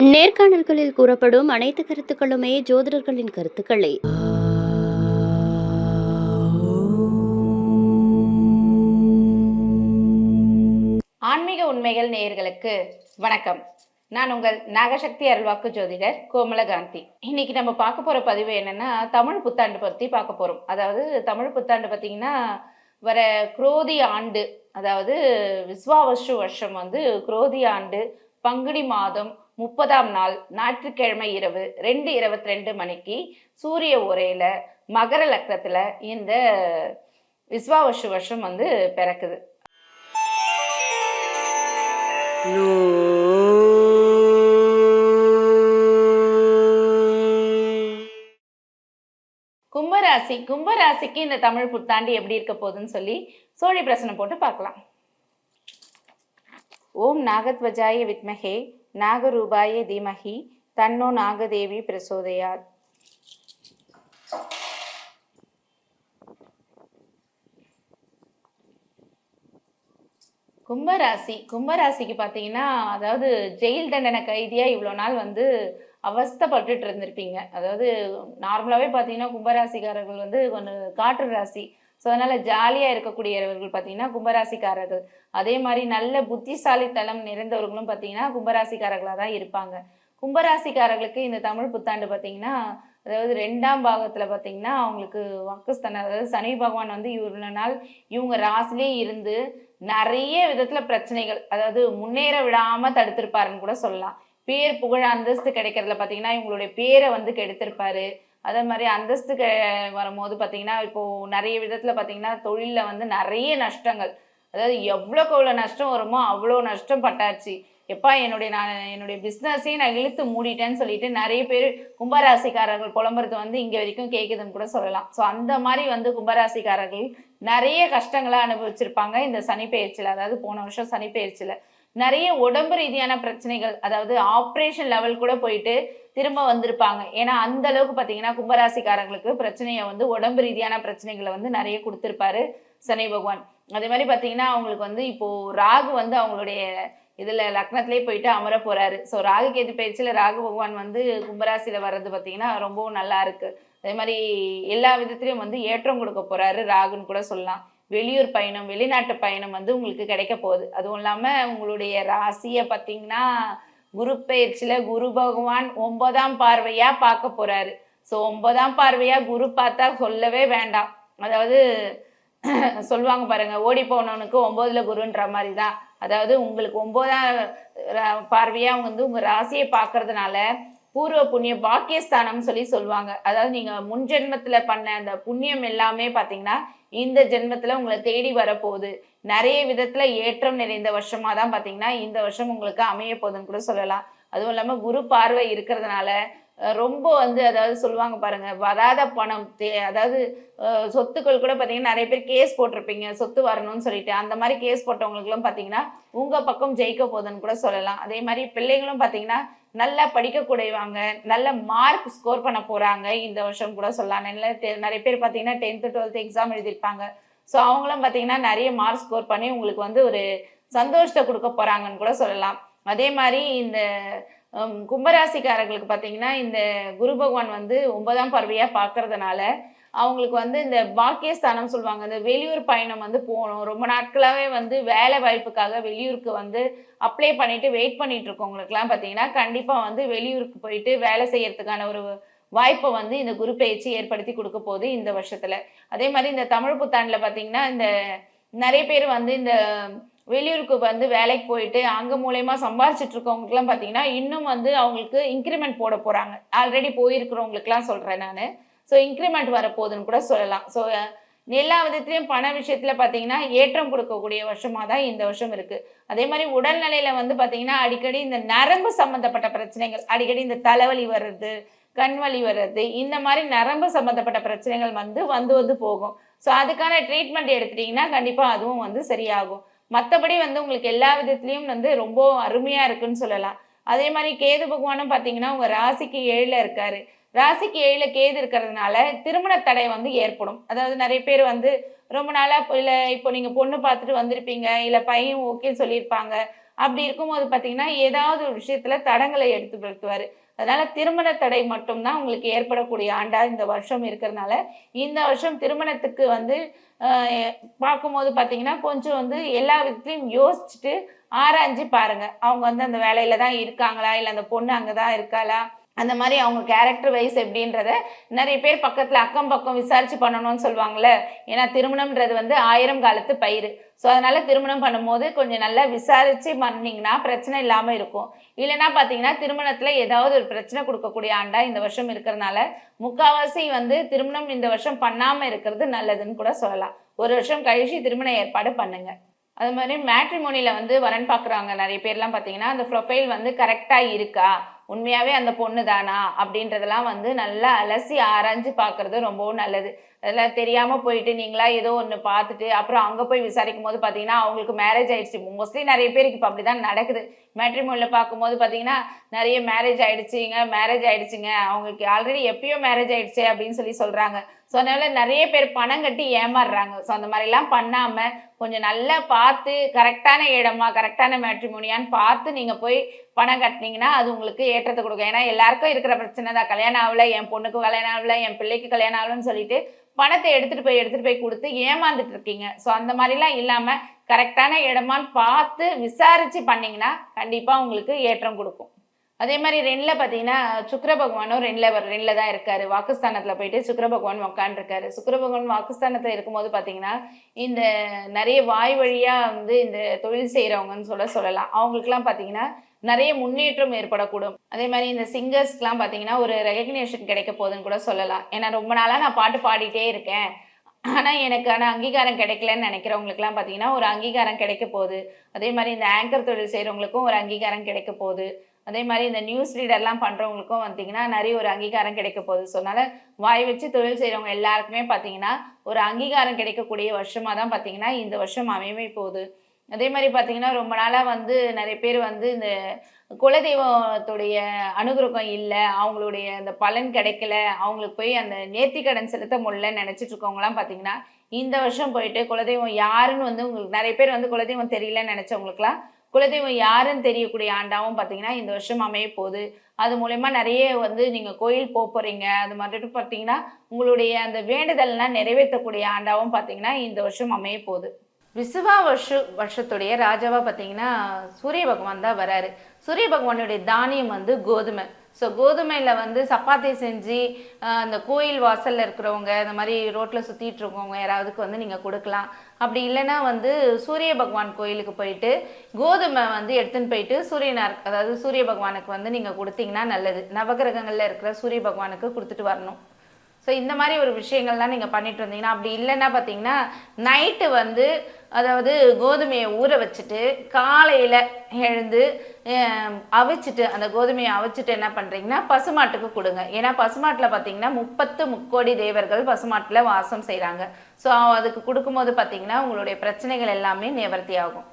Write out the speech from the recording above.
நேர்காணல்களில் கூறப்படும் அனைத்து கருத்துக்களுமே ஜோதிடர்களின் கருத்துக்களே. ஆன்மீக உண்மைகள் நேயர்களுக்கு வணக்கம். நான் உங்கள் நாகசக்தி அருள்வாக்கு ஜோதிடர் கோமலகாந்தி. இன்னைக்கு நம்ம பார்க்க போற பதிவு என்னன்னா தமிழ் புத்தாண்டு பத்தி பார்க்க போறோம். அதாவது தமிழ் புத்தாண்டு பார்த்தீங்கன்னா வர குரோதி ஆண்டு அதாவது விஸ்வாவசு வருஷம் வந்து குரோதி ஆண்டு பங்குனி மாதம் முப்பதாம் நாள் ஞாயிற்றுக்கிழமை இரவு ரெண்டு இருபத்தி ரெண்டு மணிக்கு சூரிய உரையில மகர லக்னத்துல இந்த விஸ்வாவசு வருஷம் வந்து பிறக்குது. கும்பராசி கும்பராசிக்கு இந்த தமிழ் புத்தாண்டு எப்படி இருக்க போகுதுன்னு சொல்லி சோழி பிரசனம் போட்டு பார்க்கலாம். ஓம் நாகத்வஜாய வித்மகே. நாகரூபாய தீமகி தன்னோ நாகதேவி பிரசோதயாத். கும்பராசி கும்பராசிக்கு பார்த்தீங்கன்னா அதாவது ஜெயில் தண்டனை கைதியாக இவ்வளோ நாள் வந்து அவஸ்தைப்பட்டுட்டு இருந்திருப்பீங்க. அதாவது நார்மலாகவே பார்த்தீங்கன்னா கும்பராசிக்காரர்கள் வந்து கொஞ்சம் காற்று ராசி ஸோ அதனால் ஜாலியாக இருக்கக்கூடியவர்கள் பார்த்தீங்கன்னா கும்பராசிக்காரர்கள். அதே மாதிரி நல்ல புத்திசாலித்தனம் நிறைந்தவர்களும் பார்த்தீங்கன்னா கும்பராசிக்காரர்களாக தான் இருப்பாங்க. கும்பராசிக்காரர்களுக்கு இந்த தமிழ் புத்தாண்டு பார்த்தீங்கன்னா அதாவது ரெண்டாம் பாகத்தில் பார்த்தீங்கன்னா அவங்களுக்கு வாக்குஸ்தானம் அதாவது சனி பகவான் வந்து இவ்வளோ நாள் இவங்க ராசிலே இருந்து நிறைய விதத்தில் பிரச்சனைகள் அதாவது முன்னேற விடாமல் தடுத்திருப்பாருன்னு கூட சொல்லலாம். பேர் புகழ் அந்தஸ்து கிடைக்கிறதுல பார்த்தீங்கன்னா இவங்களுடைய பேரை வந்து கெடுத்திருப்பாரு. அதே மாதிரி அந்தஸ்துக்கு வரும்போது பார்த்தீங்கன்னா இப்போ நிறைய விதத்தில் பார்த்தீங்கன்னா தொழிலில் வந்து நிறைய நஷ்டங்கள். அதாவது எவ்வளோக்கு எவ்வளோ நஷ்டம் வருமோ அவ்வளோ நஷ்டம் பட்டாச்சு. எப்பா என்னுடைய நான் என்னுடைய பிஸ்னஸையும் நான் இழுத்து மூடிட்டேன்னு சொல்லிட்டு நிறைய பேர் கும்பராசிக்காரர்கள் புலம்புறது வந்து இங்கே வரைக்கும் கேட்குதுன்னு கூட சொல்லலாம். ஸோ அந்த மாதிரி வந்து கும்பராசிக்காரர்கள் நிறைய கஷ்டங்களை அனுபவிச்சிருப்பாங்க இந்த சனி பயிற்சியில் அதாவது போன வருஷம் சனி பயிற்சியில் நிறைய உடம்பு ரீதியான பிரச்சனைகள் அதாவது ஆப்ரேஷன் லெவல் கூட போயிட்டு திரும்ப வந்திருப்பாங்க. ஏன்னா அந்த அளவுக்கு பார்த்தீங்கன்னா கும்பராசிக்காரங்களுக்கு பிரச்சனையை வந்து உடம்பு ரீதியான பிரச்சனைகளை வந்து நிறைய கொடுத்துருப்பாரு சனி பகவான். அதே மாதிரி பார்த்தீங்கன்னா அவங்களுக்கு வந்து இப்போ ராகு வந்து அவங்களுடைய இதில் லக்னத்திலே போயிட்டு அமர போறாரு. ஸோ ராகு கேது பயிற்சியில் ராகு பகவான் வந்து கும்பராசியில் வர்றது பார்த்தீங்கன்னா ரொம்பவும் நல்லா இருக்கு. அதே மாதிரி எல்லா விதத்துலேயும் வந்து ஏற்றம் கொடுக்க போறாரு ராகுன்னு கூட சொல்லலாம். வெளியூர் பயணம் வெளிநாட்டு பயணம் வந்து உங்களுக்கு கிடைக்க போகுது. அதுவும் இல்லாமல் உங்களுடைய ராசியை பார்த்தீங்கன்னா குரு பயிற்சியில் குரு பகவான் ஒன்பதாம் பார்வையாக பார்க்க போகிறாரு ஸோ ஒன்பதாம் பார்வையாக குரு பார்த்தா சொல்லவே வேண்டாம். அதாவது சொல்லுவாங்க பாருங்கள் ஓடி போனவனுக்கு ஒம்போதில் குருன்ற மாதிரி தான் அதாவது உங்களுக்கு ஒம்போதாம் பார்வையாக வந்து உங்கள் ராசியை பார்க்கறதுனால பூர்வ புண்ணிய பாக்கியஸ்தானம்னு சொல்லி சொல்லுவாங்க. அதாவது நீங்க முன் ஜென்மத்துல பண்ண அந்த புண்ணியம் எல்லாமே பாத்தீங்கன்னா இந்த ஜென்மத்துல உங்களை தேடி வரப்போகுது. நிறைய விதத்துல ஏற்றம் நிறைந்த வருஷமா தான் பாத்தீங்கன்னா இந்த வருஷம் உங்களுக்கு அமைய போகுதுன்னு கூட சொல்லலாம். அதுவும் இல்லாமல் குரு பார்வை இருக்கிறதுனால ரொம்ப வந்து அதாவது சொல்லுவாங்க பாருங்க வராத பணம் தே- அதாவது சொத்துக்கள் கூட பார்த்தீங்கன்னா நிறைய பேர் கேஸ் போட்டிருப்பீங்க சொத்து வரணும்னு சொல்லிட்டு. அந்த மாதிரி கேஸ் போட்டவங்களுக்குலாம் பார்த்தீங்கன்னா உங்கள் பக்கம் ஜெயிக்க போகுதுன்னு கூட சொல்லலாம். அதே மாதிரி பிள்ளைங்களும் பார்த்தீங்கன்னா நல்லா படிக்கக்கூடியவாங்க நல்ல மார்க் ஸ்கோர் பண்ண போகிறாங்க இந்த வருஷம் கூட சொல்லலாம். நல்ல தெ- நிறைய பேர் பார்த்தீங்கன்னா டென்த்து டுவெல்த் எக்ஸாம் எழுதியிருப்பாங்க. ஸோ அவங்களும் பார்த்தீங்கன்னா நிறைய மார்க் ஸ்கோர் பண்ணி உங்களுக்கு வந்து ஒரு சந்தோஷத்தை கொடுக்க போகிறாங்கன்னு கூட சொல்லலாம். அதே மாதிரி இந்த கும்பராசிக்காரர்களுக்கு பார்த்தீங்கன்னா இந்த குரு பகவான் வந்து ஒன்பதாம் பறவையாக பார்க்கறதுனால அவங்களுக்கு வந்து இந்த பாக்கியஸ்தானம் சொல்லுவாங்க. இந்த வெளியூர் பயணம் வந்து போகணும். ரொம்ப நாட்களாகவே வந்து வேலை வாய்ப்புக்காக வெளியூருக்கு வந்து அப்ளை பண்ணிட்டு வெயிட் பண்ணிட்டு இருக்கவங்களுக்குலாம் பார்த்தீங்கன்னா கண்டிப்பாக வந்து வெளியூருக்கு போயிட்டு வேலை செய்யறதுக்கான ஒரு வாய்ப்பை வந்து இந்த குரு பயிற்சி ஏற்படுத்தி கொடுக்க போகுது இந்த வருஷத்துல. அதே மாதிரி இந்த தமிழ் புத்தாண்டில் பார்த்தீங்கன்னா இந்த நிறைய பேர் வந்து இந்த வெளியூருக்கு வந்து வேலைக்கு போயிட்டு அங்க மூலயமா சம்பாரிச்சிட்டு இருக்கவங்களுக்குலாம் பார்த்தீங்கன்னா இன்னும் வந்து அவங்களுக்கு இன்க்ரிமெண்ட் போட போறாங்க. ஆல்ரெடி போயிருக்கிறவங்களுக்குலாம் சொல்றேன் நான். ஸோ இன்க்ரிமெண்ட் வரப்போகுதுன்னு கூட சொல்லலாம். ஸோ எல்லா விதத்துலையும் பண விஷயத்துல பார்த்தீங்கன்னா ஏற்றம் கொடுக்கக்கூடிய வருஷமா தான் இந்த வருஷம் இருக்கு. அதே மாதிரி உடல்நிலையில வந்து பார்த்தீங்கன்னா அடிக்கடி இந்த நரம்பு சம்பந்தப்பட்ட பிரச்சனைகள் அடிக்கடி இந்த தலைவலி வர்றது கண் வலி வர்றது இந்த மாதிரி நரம்பு சம்பந்தப்பட்ட பிரச்சனைகள் வந்து வந்து வந்து போகும். ஸோ அதுக்கான ட்ரீட்மெண்ட் எடுத்துட்டீங்கன்னா கண்டிப்பாக அதுவும் வந்து சரியாகும். மற்றபடி வந்து உங்களுக்கு எல்லா விதத்துலேயும் வந்து ரொம்ப அருமையாக இருக்குன்னு சொல்லலாம். அதே மாதிரி கேது பகவானும் பார்த்தீங்கன்னா உங்கள் ராசிக்கு ஏழில் இருக்கார். ராசிக்கு ஏழில் கேது இருக்கிறதுனால திருமண தடை வந்து ஏற்படும். அதாவது நிறைய பேர் வந்து ரொம்ப நாளாக இல்லை இப்போ நீங்கள் பொண்ணு பார்த்துட்டு வந்திருப்பீங்க இல்லை பையன் ஓகேன்னு சொல்லியிருப்பாங்க. அப்படி இருக்கும்போது பார்த்தீங்கன்னா ஏதாவது ஒரு விஷயத்தில் தடங்களை எடுத்து நிறுத்துவார். அதனால திருமண தடை மட்டும்தான் உங்களுக்கு ஏற்படக்கூடிய ஆண்டா இந்த வருஷம் இருக்கிறதுனால. இந்த வருஷம் திருமணத்துக்கு வந்து பார்க்கும்போது பார்த்தீங்கன்னா கொஞ்சம் வந்து எல்லா விதத்துலையும் யோசிச்சுட்டு ஆராய்ஞ்சு பாருங்க. அவங்க வந்து அந்த வேலையில தான் இருக்காங்களா? இல்லை அந்த பொண்ணு அங்கே தான் இருக்காளா? அந்த மாதிரி அவங்க கேரக்டர் வைஸ் எப்படின்றத நிறைய பேர் பக்கத்தில் அக்கம் பக்கம் விசாரிச்சு பண்ணணும்னு சொல்லுவாங்கள்ல ஏன்னா திருமணம்ன்றது வந்து ஆயிரம் காலத்து பயிர் ஸோ அதனால் திருமணம் பண்ணும்போது கொஞ்சம் நல்லா விசாரித்து பண்ணிங்கன்னா பிரச்சனை இல்லாமல் இருக்கும். இல்லைன்னா பார்த்தீங்கன்னா திருமணத்தில் ஏதாவது ஒரு பிரச்சனை கொடுக்கக்கூடிய ஆண்டா இந்த வருஷம் இருக்கிறதுனால முக்காவாசி வந்து திருமணம் இந்த வருஷம் பண்ணாமல் இருக்கிறது நல்லதுன்னு கூட சொல்லலாம். ஒரு வருஷம் கழிச்சு திருமண ஏற்பாடு பண்ணுங்க. அது மாதிரி மேட்ரிமோனியில் வந்து வரன் பார்க்குறாங்க நிறைய பேர்லாம் பார்த்தீங்கன்னா அந்த ப்ரொஃபைல் வந்து கரெக்டாக இருக்கா? உண்மையாகவே அந்த பொண்ணு தானா அப்படின்றதெல்லாம் வந்து நல்லா அலசி ஆராய்ஞ்சு பார்க்குறது ரொம்பவும் நல்லது. அதெல்லாம் தெரியாமல் போயிட்டு நீங்களா ஏதோ ஒன்று பார்த்துட்டு அப்புறம் அங்கே போய் விசாரிக்கும் போது பார்த்தீங்கன்னா அவங்களுக்கு மேரேஜ் ஆயிடுச்சு. மோஸ்ட்லி நிறைய பேருக்கு இப்போ அப்படி தான் நடக்குது மேட்ரிமோனியில் பார்க்கும்போது பார்த்தீங்கன்னா நிறைய மேரேஜ் ஆயிடுச்சுங்க மேரேஜ் ஆயிடுச்சுங்க. அவங்களுக்கு ஆல்ரெடி எப்பயோ மேரேஜ் ஆயிடுச்சு அப்படின்னு சொல்லி சொல்கிறாங்க ஸோ அதனால் நிறைய பேர் பணம் கட்டி ஏமாறுறாங்க. ஸோ அந்த மாதிரிலாம் பண்ணாமல் கொஞ்சம் நல்லா பார்த்து கரெக்டான இடமா கரெக்டான மேட்ரிமோனியான்னு பார்த்து நீங்கள் போய் பணம் கட்டினீங்கன்னா அது உங்களுக்கு ஏற்றத்தை கொடுக்கும். ஏன்னா எல்லாருக்கும் இருக்கிற பிரச்சனை தான். கல்யாணம் ஆகல என் பொண்ணுக்கு கல்யாணம் ஆகலை என் பிள்ளைக்கு கல்யாணம் ஆகலன்னு சொல்லிட்டு பணத்தை எடுத்துட்டு போய் எடுத்துட்டு போய் கொடுத்து ஏமாந்துட்டு இருக்கீங்க. ஸோ அந்த மாதிரிலாம் இல்லாம கரெக்டான இடமான்னு பார்த்து விசாரிச்சு பண்ணீங்கன்னா கண்டிப்பா உங்களுக்கு ஏற்றம் கொடுக்கும். அதே மாதிரி ரெண்டில் பார்த்தீங்கன்னா சுக்கிர பகவானும் ரெண்டில் ரெண்டில் தான் இருக்காரு. வாக்குஸ்தானத்தில் போயிட்டு சுக்கிர பகவான் உக்காண்டிருக்காரு சுக்கர பகவான் வாக்குஸ்தானத்தில் இருக்கும்போது பார்த்தீங்கன்னா இந்த நிறைய வாய் வழியாக வந்து இந்த தொழில் செய்கிறவங்கன்னு சொல்ல சொல்லலாம். அவங்களுக்குலாம் பார்த்தீங்கன்னா நிறைய முன்னேற்றம் ஏற்படக்கூடும். அதே மாதிரி இந்த சிங்கர்ஸ்க்கெலாம் பார்த்தீங்கன்னா ஒரு ரெகக்னேஷன் கிடைக்க போகுதுன்னு கூட சொல்லலாம். ஏன்னா ரொம்ப நாளாக நான் பாட்டு பாடிட்டே இருக்கேன். ஆனால் எனக்கான அங்கீகாரம் கிடைக்கலன்னு நினைக்கிறவங்களுக்குலாம் பார்த்தீங்கன்னா ஒரு அங்கீகாரம் கிடைக்க போகுது. அதே மாதிரி இந்த ஆங்கர் தொழில் செய்கிறவங்களுக்கும் ஒரு அங்கீகாரம் கிடைக்க போகுது. அதே மாதிரி இந்த நியூஸ் ரீடர்லாம் பண்ணுறவங்களுக்கும் பார்த்தீங்கன்னா நிறைய ஒரு அங்கீகாரம் கிடைக்க போகுது. ஸோ அதனால் வாய் வச்சு தொழில் செய்கிறவங்க எல்லாருக்குமே பார்த்தீங்கன்னா ஒரு அங்கீகாரம் கிடைக்கக்கூடிய வருஷமாக தான் பார்த்தீங்கன்னா இந்த வருஷம் அமையவே போகுது. அதே மாதிரி பார்த்தீங்கன்னா ரொம்ப நாளாக வந்து நிறைய பேர் வந்து இந்த குலதெய்வத்துடைய அனுகிரகம் இல்லை அவங்களுடைய அந்த பலன் கிடைக்கல அவங்களுக்கு போய் அந்த நேர்த்திக்கடன் செலுத்த முடியலன்னு நினச்சிட்டு இருக்கவங்களாம் பார்த்தீங்கன்னா இந்த வருஷம் போயிட்டு குலதெய்வம் யாருன்னு வந்து உங்களுக்கு நிறைய பேர் வந்து குலதெய்வம் தெரியலன்னு நினச்சவங்களுக்குலாம் குலதெய்வம் யாருன்னு தெரியக்கூடிய ஆண்டாவும் பார்த்தீங்கன்னா இந்த வருஷம் அமைய போகுது. அது மூலயமா நிறைய வந்து நீங்கள் கோயில் போக போகிறீங்க அது மாதிரி பார்த்தீங்கன்னா உங்களுடைய அந்த வேண்டுதல்லாம் நிறைவேற்றக்கூடிய ஆண்டாவும் பார்த்தீங்கன்னா இந்த வருஷம் அமைய போகுது. விசுவா வருஷ வருஷத்துடைய ராஜாவாக பார்த்தீங்கன்னா சூரிய பகவான் தான் வராரு. சூரிய பகவானுடைய தானியம் வந்து கோதுமை. ஸோ கோதுமையில் வந்து சப்பாத்தி செஞ்சு அந்த கோயில் வாசலில் இருக்கிறவங்க இந்த மாதிரி ரோட்டில் சுற்றிட்டு இருக்கவங்க யாராவதுக்கு வந்து நீங்கள் கொடுக்கலாம். அப்படி இல்லைன்னா வந்து சூரிய பகவான் கோயிலுக்கு போயிட்டு கோதுமை வந்து எடுத்துன்னு போயிட்டு சூரியனார் அதாவது சூரிய பகவானுக்கு வந்து நீங்கள் கொடுத்தீங்கன்னா நல்லது. நவகிரகங்களில் இருக்கிற சூரிய பகவானுக்கு கொடுத்துட்டு வரணும். ஸோ இந்த மாதிரி ஒரு விஷயங்கள்லாம் நீங்கள் பண்ணிட்டு வந்தீங்கன்னா அப்படி இல்லைன்னா பார்த்தீங்கன்னா நைட்டு வந்து அதாவது கோதுமையை ஊற வச்சுட்டு காலையில் எழுந்து அவிச்சிட்டு அந்த கோதுமையை அவிச்சிட்டு என்ன பண்ணுறீங்கன்னா பசுமாட்டுக்கு கொடுங்க. ஏன்னா பசுமாட்டில் பார்த்தீங்கன்னா முப்பத்து முக்கோடி தேவர்கள் பசுமாட்டில் வாசம் செய்கிறாங்க ஸோ அதுக்கு கொடுக்கும்போது பார்த்தீங்கன்னா உங்களுடைய பிரச்சனைகள் எல்லாமே நிவர்த்தி ஆகும்.